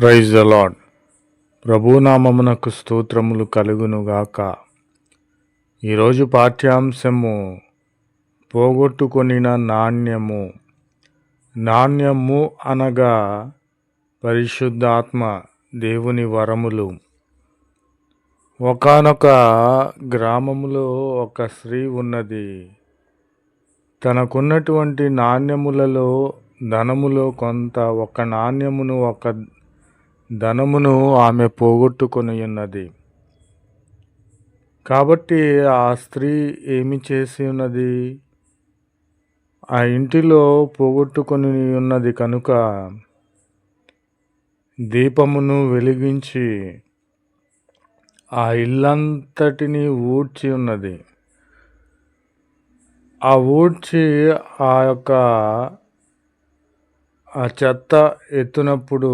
Praise the lord ప్రభునామమునకు స్తోత్రములు కలుగునుగాక. ఈరోజు పాఠ్యాంశము పోగొట్టుకొనిన నాణ్యము. నాణ్యము అనగా పరిశుద్ధాత్మ దేవుని వరములు. ఒకానొక గ్రామములో ఒక స్త్రీ ఉన్నది. తనకున్నటువంటి నాణ్యములలో ధనములో కొంత ఒక నాణ్యమును ఒక ధనమును ఆమె పోగొట్టుకొని ఉన్నది కాబట్టి ఆ స్త్రీ ఏమి చేసి ఉన్నది ఆ ఇంటిలో పోగొట్టుకొని ఉన్నది కనుక దీపమును వెలిగించి ఆ ఇల్లంతటిని ఊడ్చి ఉన్నది ఆ ఊడ్చి ఆ యొక్క ఆ చెత్త ఎత్తునప్పుడు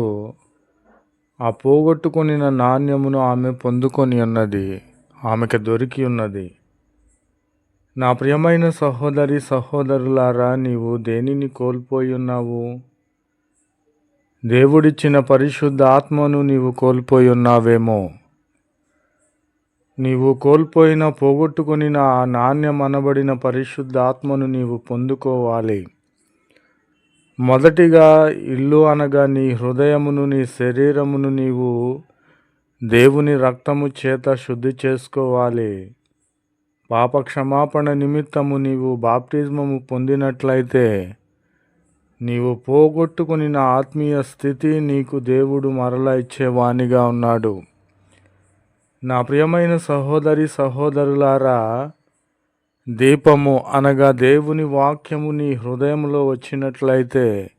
ఆ పోగొట్టుకొనిన నాణ్యమును ఆమె పొందుకొని ఉన్నది ఆమెకు దొరికి ఉన్నది. నా ప్రియమైన సహోదరి సహోదరులారా నీవు దేనిని కోల్పోయి ఉన్నావు? దేవుడిచ్చిన పరిశుద్ధ ఆత్మను నీవు కోల్పోయి ఉన్నావేమో? నీవు కోల్పోయిన పోగొట్టుకుని ఆ నాణ్యం అనబడిన పరిశుద్ధ ఆత్మను నీవు పొందుకోవాలి. మొదటిగా ఇల్లు అనగా నీ హృదయమును నీ శరీరమును నీవు దేవుని రక్తము చేత శుద్ధి చేసుకోవాలి. పాప క్షమాపణ నిమిత్తము నీవు బాప్టిజమము పొందినట్లయితే నీవు పోగొట్టుకుని నా ఆత్మీయ స్థితి నీకు దేవుడు మరలా ఇచ్చేవానిగా ఉన్నాడు. నా ప్రియమైన సహోదరి సహోదరులారా దీపము అనగా దేవుని వాక్యము నీ హృదయంలో వచ్చినట్లయితే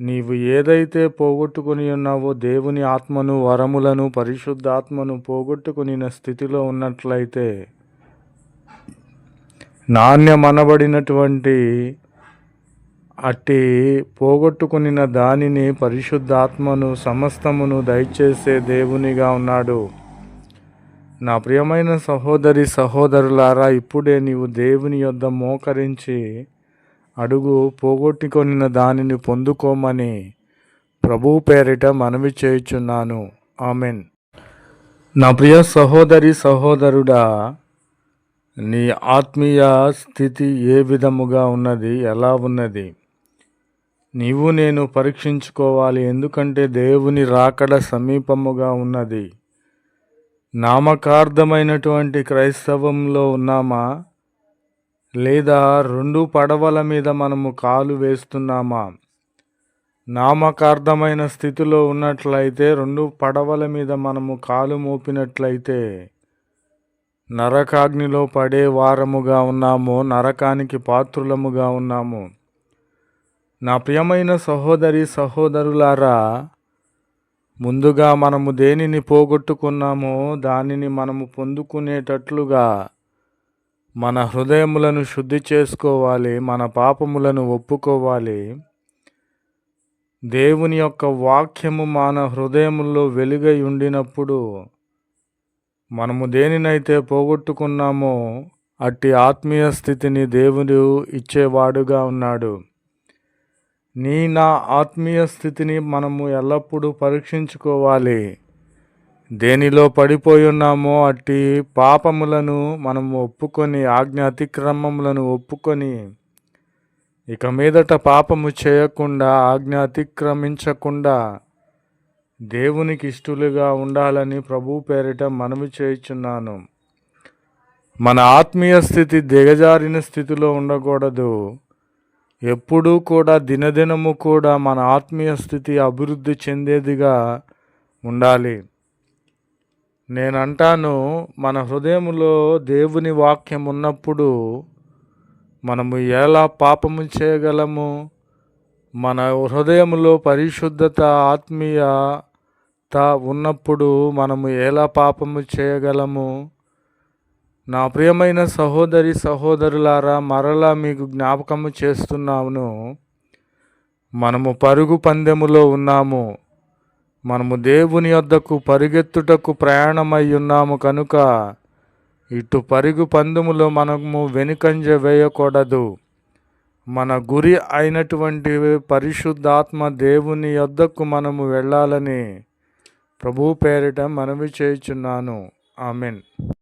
నీవు ఏదైతే పోగొట్టుకుని ఉన్నావో దేవుని ఆత్మను వరములను పరిశుద్ధాత్మను పోగొట్టుకుని స్థితిలో ఉన్నట్లయితే నాణ్యమనబడినటువంటి అట్టి పోగొట్టుకుని దానిని పరిశుద్ధాత్మను సమస్తమును దయచేసే దేవునిగా ఉన్నాడు. నా ప్రియమైన సహోదరి సహోదరులారా ఇప్పుడే నీవు దేవుని యొద్ద మోకరించి అడుగు పోగొట్టుకొనిన దానిని పొందుకోమని ప్రభు పేరిట మనవి చేయుచున్నాను. ఆమెన్. నా ప్రియ సహోదరి సహోదరుడా నీ ఆత్మీయ స్థితి ఏ విధముగా ఉన్నది ఎలా ఉన్నది? నీవు నేను పరీక్షించుకోవాలి ఎందుకంటే దేవుని రాకడ సమీపముగా ఉన్నది. నామకార్థమైనటువంటి క్రైస్తవంలో ఉన్నామా? లేదా రెండు పడవల మీద మనము కాలు వేస్తున్నామా? నామకార్థమైన స్థితిలో ఉన్నట్లయితే రెండు పడవల మీద మనము కాలు మోపినట్లయితే నరకాగ్నిలో పడే వారముగా ఉన్నాము నరకానికి పాత్రులముగా ఉన్నాము. నా ప్రియమైన సహోదరి సహోదరులారా ముందుగా మనము దేనిని పోగొట్టుకున్నామో దానిని మనము పొందుకునేటట్లుగా మన హృదయములను శుద్ధి చేసుకోవాలి మన పాపములను ఒప్పుకోవాలి. దేవుని యొక్క వాక్యము మన హృదయముల్లో వెలుగై ఉండినప్పుడు మనము దేనినైతే పోగొట్టుకున్నామో అట్టి ఆత్మీయ స్థితిని దేవుడు ఇచ్చేవాడుగా ఉన్నాడు. నీ నా ఆత్మీయ స్థితిని మనము ఎల్లప్పుడూ పరీక్షించుకోవాలి. దేనిలో పడిపోయి ఉన్నామో అట్టి పాపములను మనము ఒప్పుకొని ఆజ్ఞ అతిక్రమములను ఒప్పుకొని ఇక మీదట పాపము చేయకుండా ఆజ్ఞ అతిక్రమించకుండా దేవునికి ఇష్టలుగా ఉండాలని ప్రభు పేరిట మనవి చేయుచున్నాను. మన ఆత్మీయ స్థితి దిగజారిన స్థితిలో ఉండకూడదు. ఎప్పుడూ కూడా దినదినము కూడా మన ఆత్మీయ స్థితి అభివృద్ధి చెందేదిగా ఉండాలి. నేనంటాను మన హృదయంలో దేవుని వాక్యం ఉన్నప్పుడు మనము ఎలా పాపము చేయగలము? మన హృదయంలో పరిశుద్ధత ఆత్మీయత ఉన్నప్పుడు మనము ఎలా పాపము చేయగలము? నా ప్రియమైన సహోదరి సహోదరులారా మరలా మీకు జ్ఞాపకము చేస్తున్నాను. మనము పరుగు పందెములో ఉన్నాము. మనము దేవుని వద్దకు పరిగెత్తుటకు ప్రయాణమై ఉన్నాము కనుక ఇటు పరుగు పందెములో మనము వెనుకంజ వేయకూడదు. మన గురి అయినటువంటి పరిశుద్ధాత్మ దేవుని యొద్దకు మనము వెళ్ళాలని ప్రభు పేరిట మనవి చేయుచున్నాను. ఆమెన్.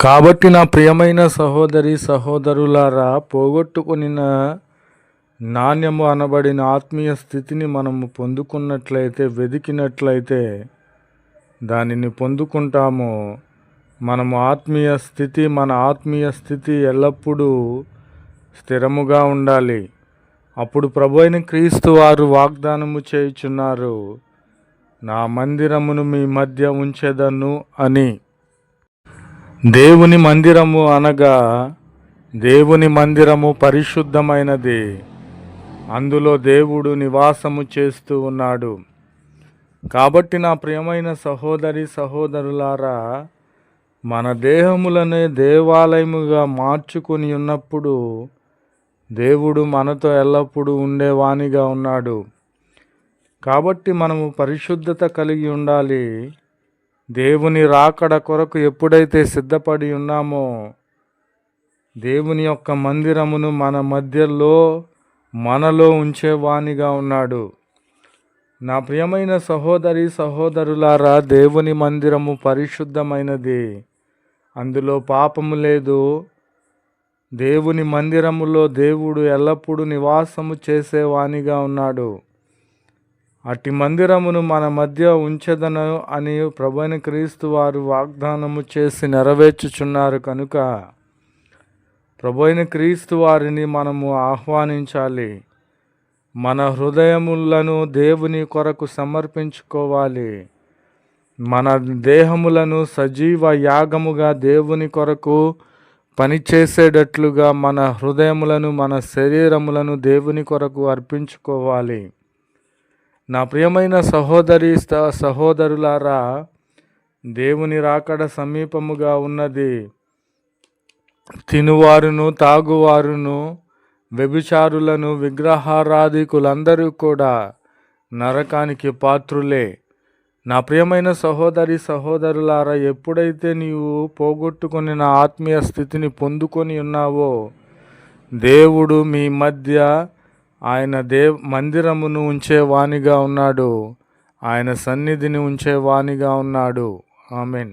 కాబట్టి నా ప్రియమైన సహోదరి సహోదరులారా పోగొట్టుకునిన నాణ్యము అనబడిన ఆత్మీయ స్థితిని మనము పొందుకున్నట్లయితే వెదికినట్లయితే దానిని పొందుకుంటాము మనము ఆత్మీయ స్థితి మన ఆత్మీయ స్థితి ఎల్లప్పుడూ స్థిరముగా ఉండాలి. అప్పుడు ప్రభు అయిన క్రీస్తు వారు వాగ్దానము చేయుచున్నారు నా మందిరమును మీ మధ్య ఉంచెదను అని. దేవుని మందిరము అనగా దేవుని మందిరము పరిశుద్ధమైనది. అందులో దేవుడు నివాసము చేస్తూ ఉన్నాడు. కాబట్టి నా ప్రియమైన సహోదరి సహోదరులారా మన దేహములనే దేవాలయముగా మార్చుకొని ఉన్నప్పుడు దేవుడు మనతో ఎల్లప్పుడూ ఉండేవానిగా ఉన్నాడు. కాబట్టి మనము పరిశుద్ధత కలిగి ఉండాలి. దేవుని రాకడ కొరకు ఎప్పుడైతే సిద్ధపడి ఉన్నామో దేవుని యొక్క మందిరమును మన మధ్యలో మనలో ఉంచేవానిగా ఉన్నాడు. నా ప్రియమైన సహోదరి సహోదరులారా దేవుని మందిరము పరిశుద్ధమైనది. అందులో పాపము లేదు. దేవుని మందిరములో దేవుడు ఎల్లప్పుడూ నివాసము చేసేవానిగా ఉన్నాడు. అట్టి మందిరమును మన మధ్య ఉంచెదను అని ప్రభుని క్రీస్తు వారు వాగ్దానము చేసి నెరవేర్చుచున్నారు కనుక ప్రభుైన క్రీస్తు వారిని మనము ఆహ్వానించాలి. మన హృదయములను దేవుని కొరకు సమర్పించుకోవాలి. మన దేహములను సజీవ యాగముగా దేవుని కొరకు పనిచేసేటట్లుగా మన హృదయములను మన శరీరములను దేవుని కొరకు అర్పించుకోవాలి. నా ప్రియమైన సహోదరి సహోదరులారా దేవుని రాకడ సమీపముగా ఉన్నది. తినువారును తాగువారును వ్యభిచారులను విగ్రహారాధికులందరూ కూడా నరకానికి పాత్రులే. నా ప్రియమైన సహోదరి సహోదరులారా ఎప్పుడైతే నీవు పోగొట్టుకుని నా ఆత్మీయ స్థితిని పొందుకొని ఉన్నావో దేవుడు మీ మధ్య ఆయన దేవ్ మందిరమును ఉంచేవానిగా ఉన్నాడు. ఆయన సన్నిధిని ఉంచేవానిగా ఉన్నాడు. ఆమెన్.